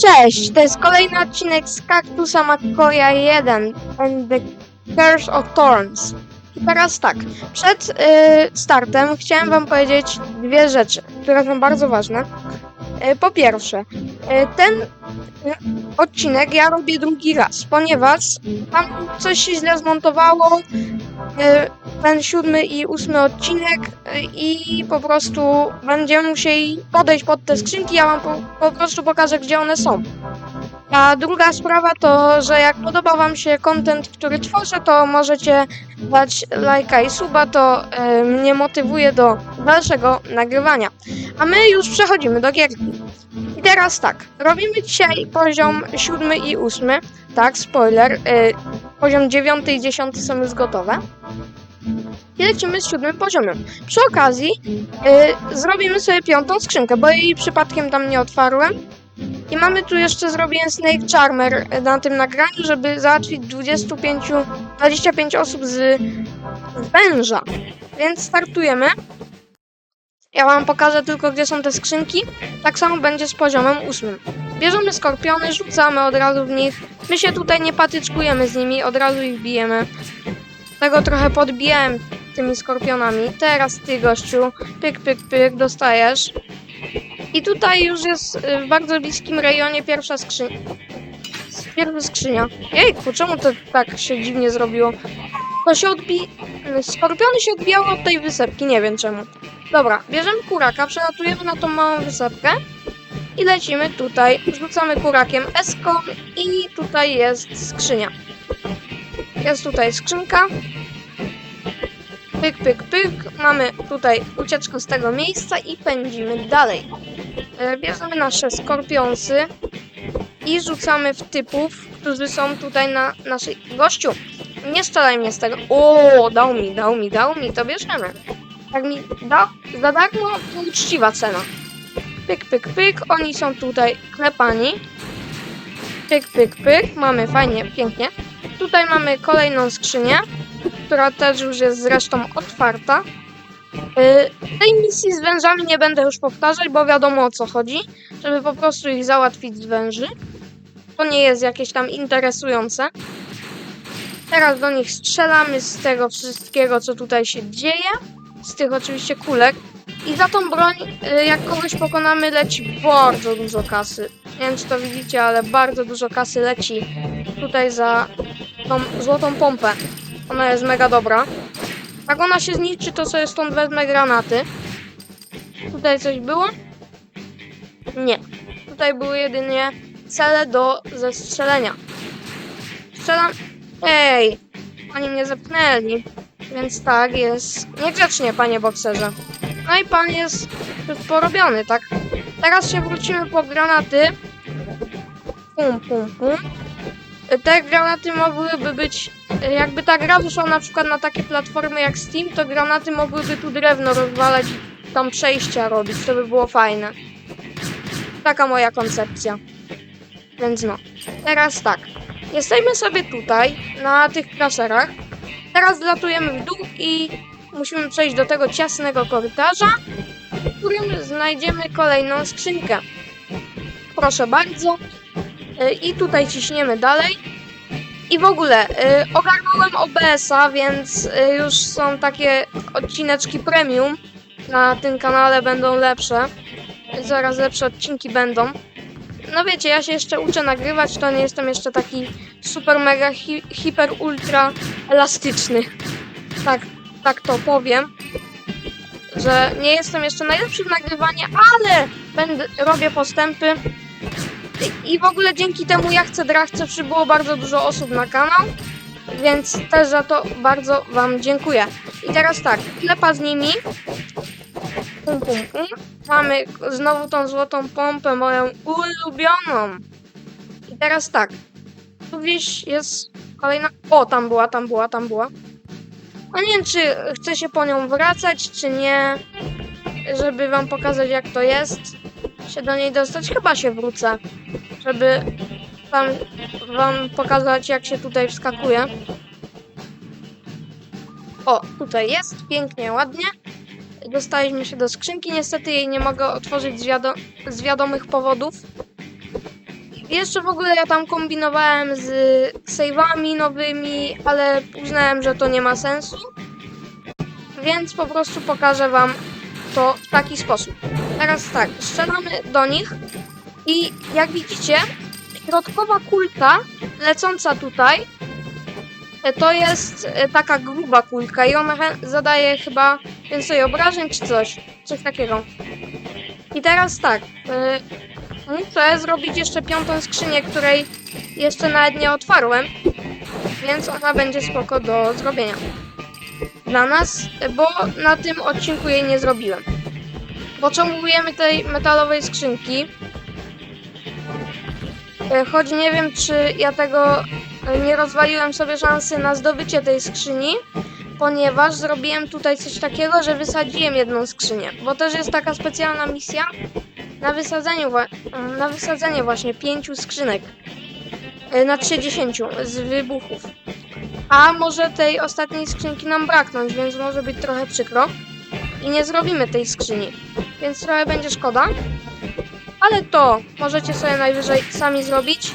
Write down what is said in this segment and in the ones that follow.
Cześć, to jest kolejny odcinek z Kaktusa Makoya 1 and the Curse of Thorns. I teraz tak, przed y, startem chciałem wam powiedzieć dwie rzeczy, które są bardzo ważne. Y, po pierwsze, y, ten y, odcinek ja robię drugi raz, ponieważ tam coś się źle zmontowało, y, ten siódmy i ósmy odcinek y, i po prostu będziemy musieli podejść pod te skrzynki, ja wam po, po prostu pokażę, gdzie one są. A druga sprawa to, że jak podoba wam się content, który tworzę, to możecie dać lajka i suba, to y, mnie motywuje do dalszego nagrywania. A my już przechodzimy do gierki. I teraz tak, robimy dzisiaj poziom siódmy i ósmy, tak, spoiler, y, poziom dziewiąty i dziesiąty są już gotowe. I lecimy z siódmym poziomem. Przy okazji y, zrobimy sobie piątą skrzynkę, bo jej przypadkiem tam nie otwarłem. I mamy tu jeszcze zrobiłem Snake Charmer y, na tym nagraniu, żeby załatwić 25, 25 osób z węża. Więc startujemy. Ja wam pokażę tylko, gdzie są te skrzynki. Tak samo będzie z poziomem ósmym. Bierzemy skorpiony, rzucamy od razu w nich. My się tutaj nie patyczkujemy z nimi, od razu ich bijemy. Tego trochę podbijałem tymi skorpionami. Teraz ty, gościu, pyk, pyk, pyk, dostajesz. I tutaj już jest y, w bardzo bliskim rejonie pierwsza skrzynia. Pierwsza skrzynia. Jejku, czemu to tak się dziwnie zrobiło? To się odbi... Skorpiony się odbijały od tej wysepki, nie wiem czemu. Dobra, bierzemy kuraka, przelatujemy na tą małą wysepkę i lecimy tutaj. Rzucamy kurakiem eską i tutaj jest skrzynia. Jest tutaj skrzynka. Pyk, pyk, pyk. Mamy tutaj ucieczkę z tego miejsca i pędzimy dalej. E, Bierzemy nasze skorpionsy i rzucamy w typów, którzy są tutaj na naszej... Gościu, nie strzelaj mnie z tego. O, dał mi, dał mi, dał mi, to bierzemy. Tak mi dał, za darmo to uczciwa cena. Pyk, pyk, pyk, oni są tutaj klepani. Pyk, pyk, pyk, mamy fajnie, pięknie. Tutaj mamy kolejną skrzynię, która też już jest zresztą otwarta. Yy, tej misji z wężami nie będę już powtarzać, bo wiadomo o co chodzi, żeby po prostu ich załatwić z węży. To nie jest jakieś tam interesujące. Teraz do nich strzelamy z tego wszystkiego, co tutaj się dzieje. Z tych oczywiście kulek. I za tą broń, y, jak kogoś pokonamy, leci bardzo dużo kasy. Nie wiem, czy to widzicie, ale bardzo dużo kasy leci tutaj za tą złotą pompę. Ona jest mega dobra. Jak ona się zniszczy, to sobie stąd wezmę granaty. Tutaj coś było? Nie. Tutaj były jedynie cele do zestrzelenia. Strzelam. Ej! Oni mnie zepchnęli. Więc tak, jest niegrzecznie, panie bokserze. No i pan jest porobiony, tak? Teraz się wrócimy po granaty. Pum, pum, pum. Te granaty mogłyby być... Jakby ta gra wyszła na przykład na takie platformy jak Steam, to granaty mogłyby tu drewno rozwalać i tam przejścia robić. To by było fajne. Taka moja koncepcja. Więc no. Teraz tak. Jesteśmy sobie tutaj, na tych kraszerach. Teraz latujemy w dół i musimy przejść do tego ciasnego korytarza, w którym znajdziemy kolejną skrzynkę. Proszę bardzo. Y, I tutaj ciśniemy dalej. I w ogóle y, ogarnąłem OBS-a, więc y, już są takie odcineczki premium. Na tym kanale będą lepsze. Zaraz lepsze odcinki będą. No wiecie, ja się jeszcze uczę nagrywać, to nie jestem jeszcze taki super mega hi hiper ultra elastyczny. Tak, tak to powiem. Że nie jestem jeszcze najlepszy w nagrywaniu, ale będę, robię postępy. I, w ogóle dzięki temu ja chcę drachce przybyło bardzo dużo osób na kanał. Więc też za to bardzo wam dziękuję. I teraz tak, klepa z nimi. Pum, pum, pum. Mamy znowu tą złotą pompę, moją ulubioną. I teraz tak. Tu gdzieś jest kolejna. O, tam była, tam była, tam była. A nie wiem, czy chcę się po nią wracać, czy nie. Żeby wam pokazać, jak to jest. Się do niej dostać. Chyba się wrócę. Żeby tam wam pokazać, jak się tutaj wskakuje. O, tutaj jest. Pięknie, ładnie. Dostaliśmy się do skrzynki. Niestety jej nie mogę otworzyć z, wiado- z wiadomych powodów. Jeszcze w ogóle ja tam kombinowałem z save'ami nowymi, ale uznałem, że to nie ma sensu. Więc po prostu pokażę wam to w taki sposób. Teraz tak, strzelamy do nich i jak widzicie, środkowa kulka lecąca tutaj e, to jest e, taka gruba kulka i ona zadaje chyba więcej obrażeń czy coś, coś takiego. I teraz tak, e, muszę zrobić jeszcze piątą skrzynię, której jeszcze nawet nie otwarłem, więc ona będzie spoko do zrobienia. Dla nas, bo na tym odcinku jej nie zrobiłem. Potrzebujemy tej metalowej skrzynki. E, Choć nie wiem, czy ja tego e, nie rozwaliłem sobie szansy na zdobycie tej skrzyni, ponieważ zrobiłem tutaj coś takiego, że wysadziłem jedną skrzynię. Bo też jest taka specjalna misja na wysadzeniu, e, na wysadzenie właśnie pięciu skrzynek. E, Na 30 z wybuchów. A może tej ostatniej skrzynki nam braknąć, więc może być trochę przykro. I nie zrobimy tej skrzyni. Więc trochę będzie szkoda. Ale to możecie sobie najwyżej sami zrobić.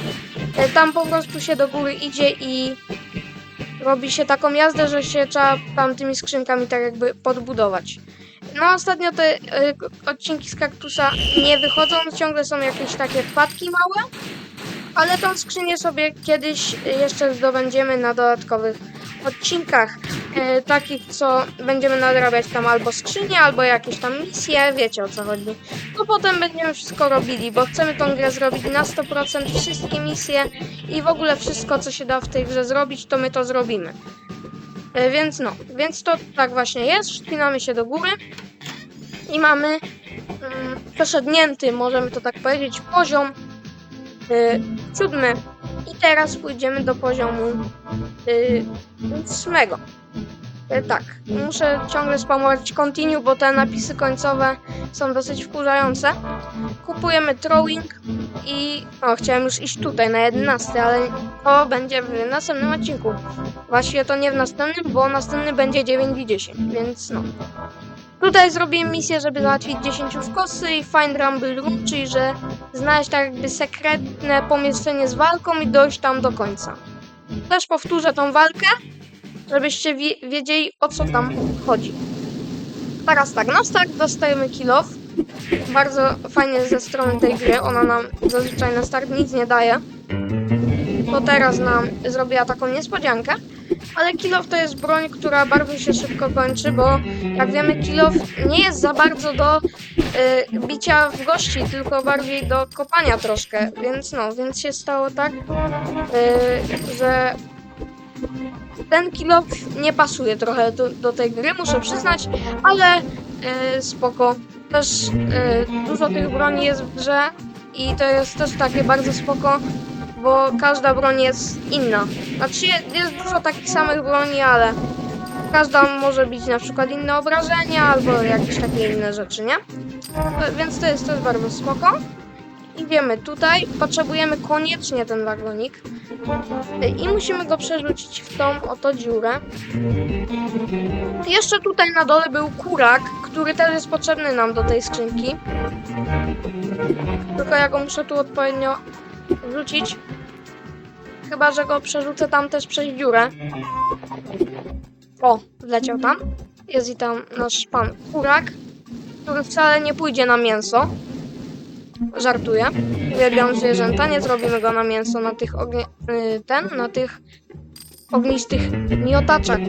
E, Tam po prostu się do góry idzie i robi się taką jazdę, że się trzeba tam tymi skrzynkami tak jakby podbudować. No ostatnio te k- odcinki z kaktusa nie wychodzą, ciągle są jakieś takie wpadki małe. Ale tą skrzynię sobie kiedyś jeszcze zdobędziemy na dodatkowych odcinkach. E, takich, co będziemy nadrabiać tam albo skrzynie, albo jakieś tam misje, wiecie o co chodzi. To potem będziemy wszystko robili, bo chcemy tą grę zrobić na 100%, wszystkie misje i w ogóle wszystko, co się da w tej grze zrobić, to my to zrobimy. E, Więc no, więc to tak właśnie jest, wspinamy się do góry i mamy mm, przeszednięty, możemy to tak powiedzieć, poziom y, siódmy. I teraz pójdziemy do poziomu y, ósmego. Y, tak, muszę ciągle spamować continue, bo te napisy końcowe są dosyć wkurzające. Kupujemy throwing i... O, chciałem już iść tutaj na 11, ale to będzie w następnym odcinku. Właściwie to nie w następnym, bo następny będzie 9 i 10, więc no. Tutaj zrobiłem misję, żeby załatwić 10 w kosy i find rumble room, czyli że znaleźć tak jakby sekretne pomieszczenie z walką i dojść tam do końca. Też powtórzę tą walkę, żebyście wie- wiedzieli o co tam chodzi. Teraz tak, na start dostajemy kill off. Bardzo fajnie ze strony tej gry, ona nam zazwyczaj na start nic nie daje. To teraz nam zrobiła taką niespodziankę. Ale kill off to jest broń, która bardzo się szybko kończy, bo jak wiemy kill off nie jest za bardzo do y, bicia w gości, tylko bardziej do kopania troszkę. Więc no, więc się stało tak, y, że ten kill off nie pasuje trochę do, do tej gry, muszę przyznać, ale y, spoko. Też y, dużo tych broni jest w grze i to jest też takie bardzo spoko, bo każda broń jest inna. Znaczy je- jest dużo takich samych broni, ale każda może bić na przykład inne obrażenia albo jakieś takie inne rzeczy, nie? To- Więc to jest też bardzo spoko. Idziemy tutaj, potrzebujemy koniecznie ten wagonik i musimy go przerzucić w tą oto dziurę. Jeszcze tutaj na dole był kurak, który też jest potrzebny nam do tej skrzynki. Tylko ja go muszę tu odpowiednio wrzucić. Chyba, że go przerzucę tam też przez dziurę. O, wleciał tam. Jest i tam nasz pan kurak, który wcale nie pójdzie na mięso. Żartuję. Uwielbiam zwierzęta, nie zrobimy go na mięso na tych y, ten, na tych ognistych miotaczach.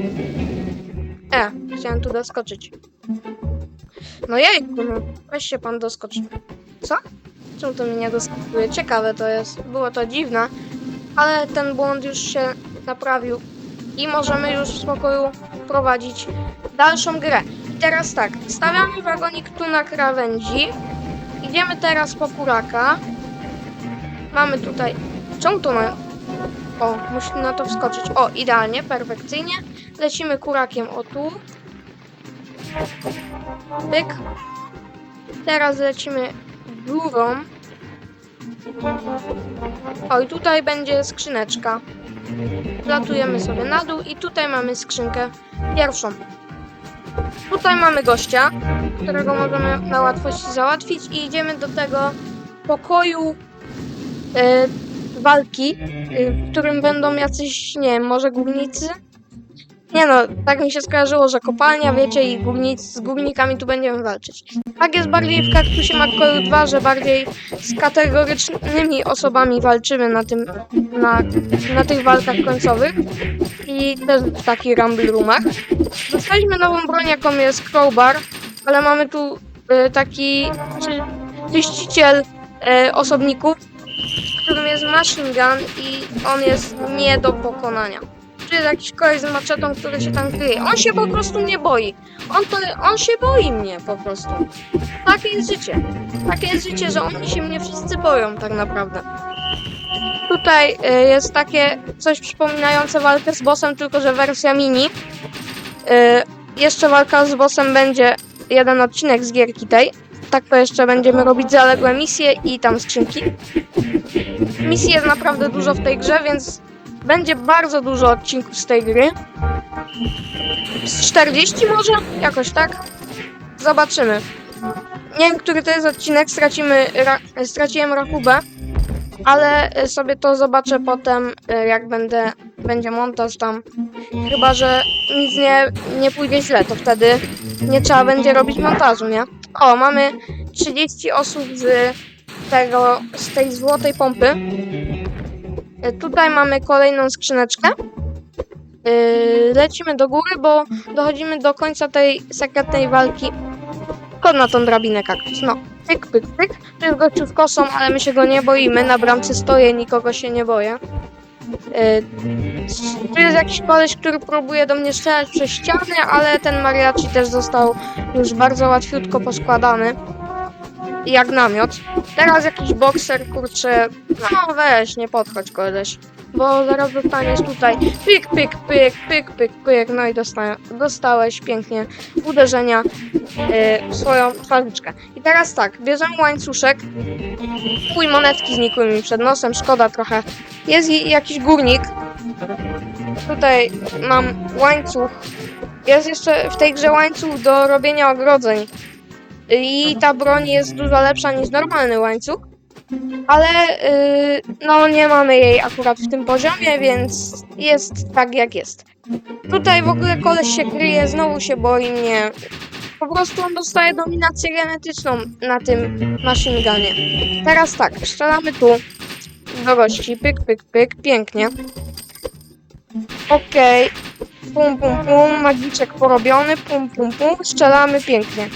E, chciałem tu doskoczyć. No jejku, no. Weź się pan doskocz. Co? Czemu to mnie nie doskakuje? Ciekawe to jest. Było to dziwne, ale ten błąd już się naprawił i możemy już w spokoju prowadzić dalszą grę. I teraz tak, stawiamy wagonik tu na krawędzi. Idziemy teraz po kuraka. Mamy tutaj... Czemu to na... O, musimy na to wskoczyć. O, idealnie, perfekcyjnie. Lecimy kurakiem o tu. Pyk. Teraz lecimy górą. O, i tutaj będzie skrzyneczka. Latujemy sobie na dół i tutaj mamy skrzynkę pierwszą. Tutaj mamy gościa, którego możemy na łatwość załatwić i idziemy do tego pokoju e, walki, e, w którym będą jacyś, nie wiem, może górnicy? Nie no, tak mi się skojarzyło, że kopalnia, wiecie, i górnic, z górnikami tu będziemy walczyć. Tak jest bardziej w Kaktusie Makkoru 2, że bardziej z kategorycznymi osobami walczymy na tym, na, na tych walkach końcowych i też w takich rumble roomach. Dostaliśmy nową broń, jaką jest crowbar, ale mamy tu e, taki czy, czyściciel e, osobników, którym jest machine gun i on jest nie do pokonania. Tu jest jakiś koleś z maczetą, który się tam kryje. On się po prostu nie boi. On, to, on się boi mnie po prostu. Takie jest życie. Takie jest życie, że oni się mnie wszyscy boją tak naprawdę. Tutaj y, jest takie coś przypominające walkę z bossem, tylko że wersja mini. Y, jeszcze walka z bossem będzie jeden odcinek z gierki tej. Tak to jeszcze będziemy robić zaległe misje i tam skrzynki. Misji jest naprawdę dużo w tej grze, więc będzie bardzo dużo odcinków z tej gry. Z 40 może? Jakoś tak? Zobaczymy. Nie wiem, który to jest odcinek, stracimy ra straciłem rachubę, ale sobie to zobaczę potem, y, jak będę, będzie montaż tam. Chyba, że nic nie, nie pójdzie źle, to wtedy nie trzeba będzie robić montażu, nie? O, mamy 30 osób z tego, z tej złotej pompy. Y, Tutaj mamy kolejną skrzyneczkę. Yy, lecimy do góry, bo dochodzimy do końca tej sekretnej walki. Chodź na tą drabinę kaktus. No, pyk, pyk, pyk. Tu jest gościu z kosą, ale my się go nie boimy. Na bramce stoję, nikogo się nie boję. Yy, tu jest jakiś koleś, który próbuje do mnie strzelać przez ściany, ale ten mariachi też został już bardzo łatwiutko poskładany. Jak namiot. Teraz jakiś bokser, kurczę. No weź, nie podchodź koleś. Bo zaraz dostaniesz tutaj pyk, pyk, pyk, pyk, pyk, pyk. No i dosta dostałeś pięknie uderzenia yy, w swoją twarzyczkę. I teraz tak, bierzemy łańcuszek. Chuj, monetki znikły mi przed nosem, szkoda trochę. Jest jakiś górnik. Tutaj mam łańcuch. Jest jeszcze w tej grze łańcuch do robienia ogrodzeń. I ta broń jest dużo lepsza niż normalny łańcuch. Ale yy, no nie mamy jej akurat w tym poziomie, więc jest tak jak jest. Tutaj w ogóle koleś się kryje, znowu się boi mnie. Po prostu on dostaje dominację genetyczną na tym machine gunie. Teraz tak, strzelamy tu do gości, pyk, pyk, pyk, pięknie. Okej, pum, pum, pum, magiczek porobiony, pum, pum, pum, strzelamy pięknie.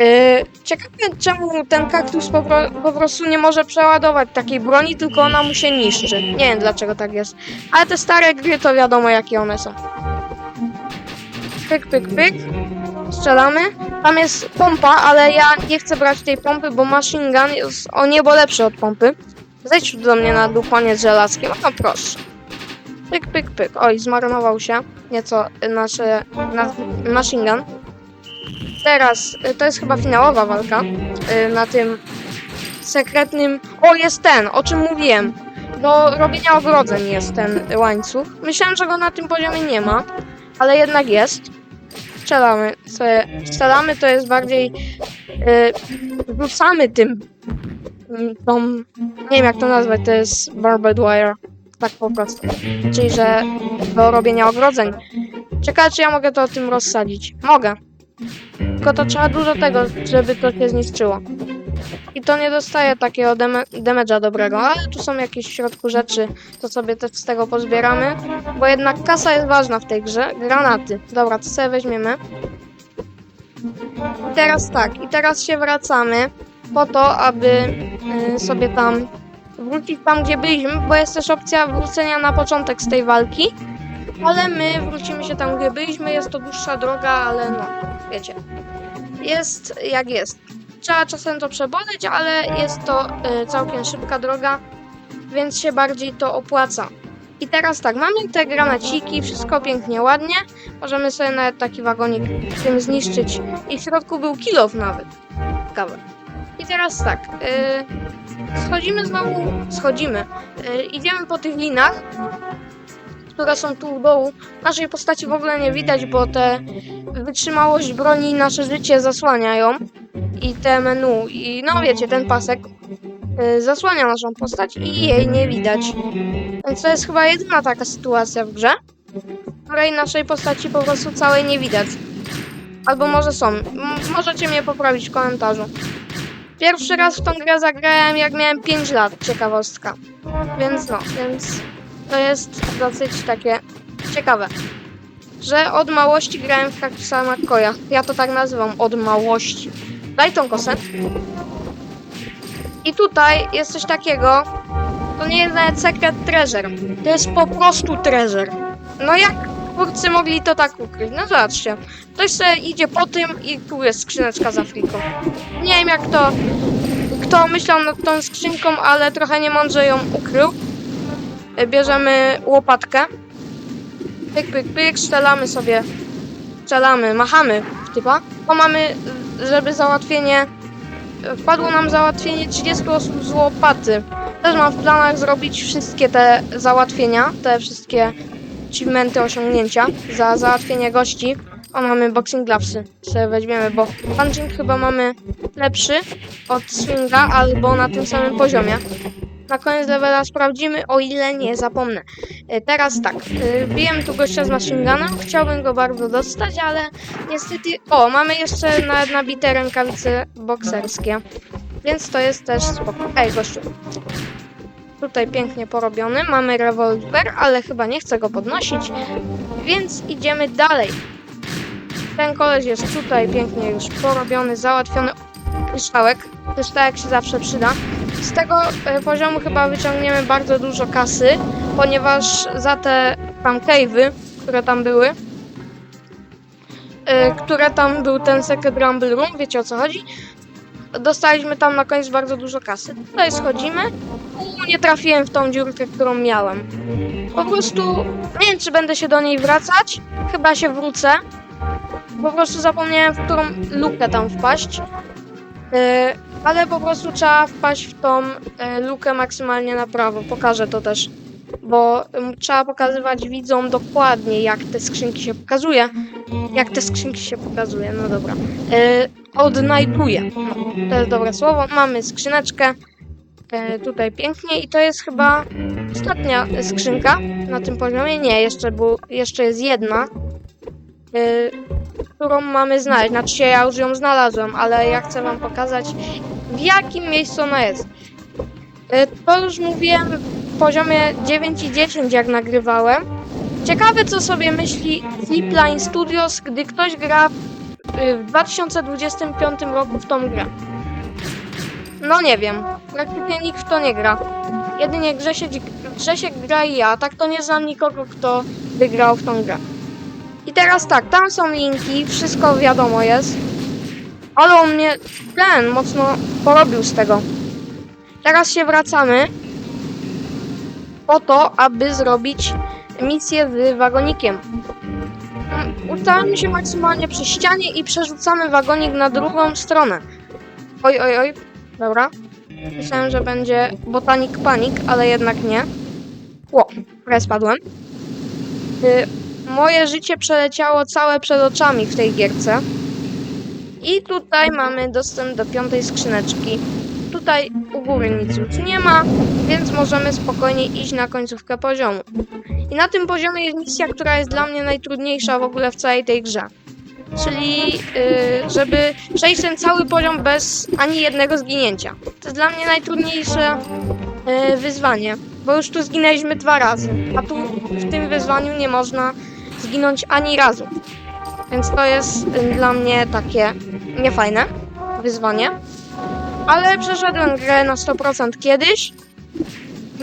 Yy, ciekawe czemu ten kaktus po, po prostu nie może przeładować takiej broni, tylko ona mu się niszczy. Nie wiem dlaczego tak jest. Ale te stare gry to wiadomo jakie one są. Pyk, pyk, pyk. Strzelamy. Tam jest pompa, ale ja nie chcę brać tej pompy, bo machine gun jest o niebo lepszy od pompy. Zejdź do mnie na dół, panie z żelazkiem. No proszę. Pyk, pyk, pyk. Oj, zmarnował się nieco nasze, nasz machine gun. Teraz, y, to jest chyba finałowa walka y, na tym sekretnym... O, jest ten, o czym mówiłem. Do robienia ogrodzeń jest ten łańcuch. Myślałem, że go na tym poziomie nie ma, ale jednak jest. Strzelamy. Sobie strzelamy to jest bardziej... Yy, rzucamy tym... mm, Tą... Nie wiem jak to nazwać, to jest barbed wire. Tak po prostu. Czyli, że do robienia ogrodzeń. Ciekawe, czy ja mogę to tym rozsadzić. Mogę. Tylko to trzeba dużo tego, żeby to się zniszczyło. I to nie dostaje takiego dam- damage'a dobrego, ale tu są jakieś w środku rzeczy, to sobie też z tego pozbieramy. Bo jednak kasa jest ważna w tej grze. Granaty. Dobra, to sobie weźmiemy. I teraz tak, i teraz się wracamy po to, aby y, sobie tam wrócić tam, gdzie byliśmy, bo jest też opcja wrócenia na początek z tej walki. Ale my wrócimy się tam, gdzie byliśmy. Jest to dłuższa droga, ale no, wiecie. Jest jak jest. Trzeba czasem to przeboleć, ale jest to y, całkiem szybka droga, więc się bardziej to opłaca. I teraz tak, mamy te granaciki, wszystko pięknie, ładnie. Możemy sobie nawet taki wagonik tym zniszczyć. I w środku był kilof nawet. Ciekawe. I teraz tak, y, schodzimy znowu, schodzimy. Y, idziemy po tych linach, które są tu u dołu. Naszej postaci w ogóle nie widać, bo te wytrzymałość broni i nasze życie zasłaniają. I te menu, i no wiecie, ten pasek. y, zasłania naszą postać i jej nie widać. Więc to jest chyba jedyna taka sytuacja w grze, w której naszej postaci po prostu całej nie widać. Albo może są. M możecie mnie poprawić w komentarzu. Pierwszy raz w tą grę zagrałem jak miałem 5 lat, ciekawostka. Więc no, więc to jest dosyć takie ciekawe. Że od małości grałem w Kaktusa McCoya. Ja to tak nazywam, od małości. Daj tą kosę. I tutaj jest coś takiego, to nie jest nawet sekret treasure. To jest po prostu treasure. No jak twórcy mogli to tak ukryć? No zobaczcie. Ktoś sobie idzie po tym i tu jest skrzyneczka z Afriką. Nie wiem jak to, kto myślał nad tą skrzynką, ale trochę niemądrze ją ukrył. E, Bierzemy łopatkę. Pyk, pyk, pyk, strzelamy sobie. Strzelamy, machamy typa. To mamy, żeby załatwienie wpadło nam załatwienie 30 osób z łopaty. Też mam w planach zrobić wszystkie te załatwienia, te wszystkie achievementy, osiągnięcia za załatwienie gości. O, mamy boxing glovesy. Sobie weźmiemy, bo punching chyba mamy lepszy od swinga albo na tym samym poziomie. Na koniec levela sprawdzimy, o ile nie zapomnę. E, Teraz tak, e, bijem tu gościa z machine gunem, chciałbym go bardzo dostać, ale niestety... O, mamy jeszcze na, nabite rękawice bokserskie, więc to jest też spoko. Ej, gościu. Tutaj pięknie porobiony, mamy rewolwer, ale chyba nie chcę go podnosić, więc idziemy dalej. Ten koleś jest tutaj pięknie już porobiony, załatwiony. Kryształek, kryształek się zawsze przyda. Z tego e, poziomu chyba wyciągniemy bardzo dużo kasy, ponieważ za te tam cave'y, które tam były, e, które tam był ten Secret Rumble Room, wiecie o co chodzi? Dostaliśmy tam na koniec bardzo dużo kasy. Tutaj schodzimy. U, nie trafiłem w tą dziurkę, którą miałem. Po prostu nie wiem, czy będę się do niej wracać. Chyba się wrócę. Po prostu zapomniałem, w którą lukę tam wpaść. Yy, ale po prostu trzeba wpaść w tą e, lukę maksymalnie na prawo. Pokażę to też. Bo trzeba pokazywać widzom dokładnie, jak te skrzynki się pokazuje. Jak te skrzynki się pokazuje, no dobra. E, odnajduje. No, to jest dobre słowo. Mamy skrzyneczkę. E, tutaj pięknie i to jest chyba ostatnia skrzynka na tym poziomie. Nie, jeszcze, był, jeszcze jest jedna. E, którą mamy znaleźć. Znaczy ja już ją znalazłem, ale ja chcę wam pokazać w jakim miejscu ona jest. E, To już mówiłem w poziomie 9 i 10 jak nagrywałem. Ciekawe co sobie myśli Flipline Studios, gdy ktoś gra w, w 2025 roku w tą grę. No nie wiem, praktycznie nikt w to nie gra. Jedynie Grzesiek, Grzesiek gra i ja, tak to nie znam nikogo, kto by grał w tą grę. I teraz tak, tam są linki, wszystko wiadomo jest. Ale on mnie ten mocno porobił z tego. Teraz się wracamy po to, aby zrobić misję z wagonikiem. Ustawiamy się maksymalnie przy ścianie i przerzucamy wagonik na drugą stronę. Oj, oj, oj. Dobra. Myślałem, że będzie botanik panik, ale jednak nie. Ło, prawie spadłem. Y, moje życie przeleciało całe przed oczami w tej gierce. I tutaj mamy dostęp do piątej skrzyneczki. Tutaj u góry nic już nie ma, więc możemy spokojnie iść na końcówkę poziomu. I na tym poziomie jest misja, która jest dla mnie najtrudniejsza w ogóle w całej tej grze. Czyli, yy, żeby przejść ten cały poziom bez ani jednego zginięcia. To jest dla mnie najtrudniejsze yy, wyzwanie, bo już tu zginęliśmy dwa razy, a tu w tym wyzwaniu nie można zginąć ani razu. Więc to jest dla mnie takie niefajne wyzwanie. Ale przeszedłem grę na 100% kiedyś,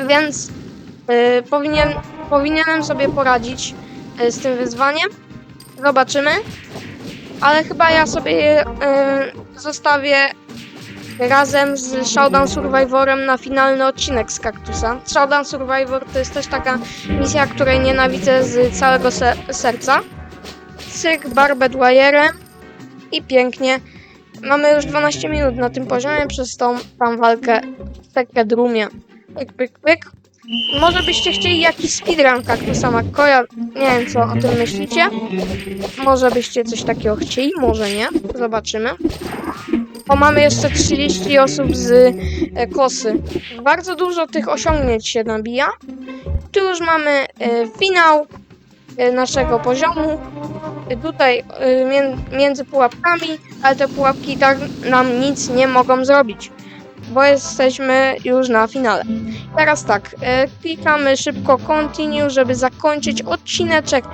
więc y, powinien, powinienem sobie poradzić y, z tym wyzwaniem. Zobaczymy. Ale chyba ja sobie je y, zostawię razem z Showdown Survivorem na finalny odcinek z Kaktusa. Showdown Survivor to jest też taka misja, której nienawidzę z całego se serca. Cyk, barbed wire'em i pięknie. Mamy już 12 minut na tym poziomie przez tą tam walkę w Secret Roomie. Pyk, pyk, pyk. Może byście chcieli jakiś speedrun Kaktusa McCoya? Nie wiem, co o tym myślicie. Może byście coś takiego chcieli, może nie. Zobaczymy. O, mamy jeszcze 30 osób z e, kosy. Bardzo dużo tych osiągnięć się nabija. Tu już mamy e, finał e, naszego poziomu. Tutaj mię- między pułapkami, ale te pułapki tak nam nic nie mogą zrobić, bo jesteśmy już na finale. Teraz tak, klikamy szybko continue, żeby zakończyć odcineczek.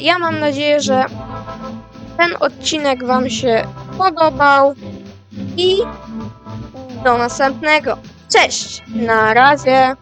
Ja mam nadzieję, że ten odcinek Wam się podobał i do następnego. Cześć, na razie.